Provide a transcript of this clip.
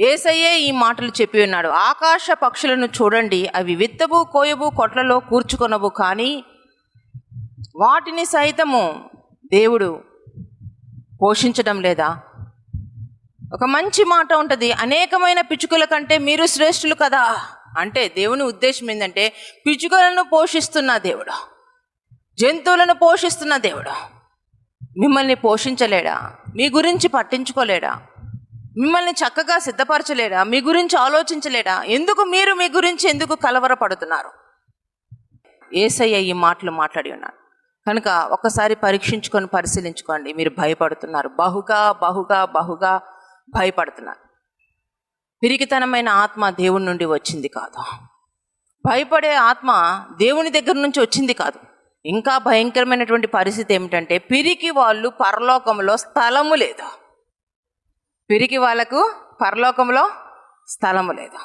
ఏసయ్యే ఈ మాటలు చెప్పి ఉన్నాడు. ఆకాశ పక్షులను చూడండి అవి విత్తబు కోయబు కొట్లలో కూర్చుకొనవు కానీ వాటిని సైతము దేవుడు పోషించడం లేదా? ఒక మంచి మాట ఉంటుంది అనేకమైన పిచ్చుకల కంటే మీరు శ్రేష్ఠులు కదా? అంటే దేవుని ఉద్దేశం ఏంటంటే పిచ్చుకలను పోషిస్తున్న దేవుడు జంతువులను పోషిస్తున్న దేవుడు మిమ్మల్ని పోషించలేడా? మీ గురించి పట్టించుకోలేడా? మిమ్మల్ని చక్కగా సిద్ధపరచలేడా? మీ గురించి ఆలోచించలేడా? ఎందుకు మీరు మీ గురించి ఎందుకు కలవరపడుతున్నారు? ఏసయ్య ఈ మాటలు మాట్లాడి ఉన్నాడు కనుక ఒకసారి పరీక్షించుకొని పరిశీలించుకోండి. మీరు భయపడుతున్నారు. బహుగా బహుగా బహుగా భయపడుతున్నారు. పిరికితనమైన ఆత్మ దేవుని నుండి వచ్చింది కాదు. భయపడే ఆత్మ దేవుని దగ్గర నుంచి వచ్చింది కాదు. ఇంకా భయంకరమైనటువంటి పరిస్థితి ఏమిటంటే పిరికి వాళ్ళు పరలోకంలో స్థలము లేదు. పిరికి వాళ్ళకు పరలోకంలో స్థలము లేదు.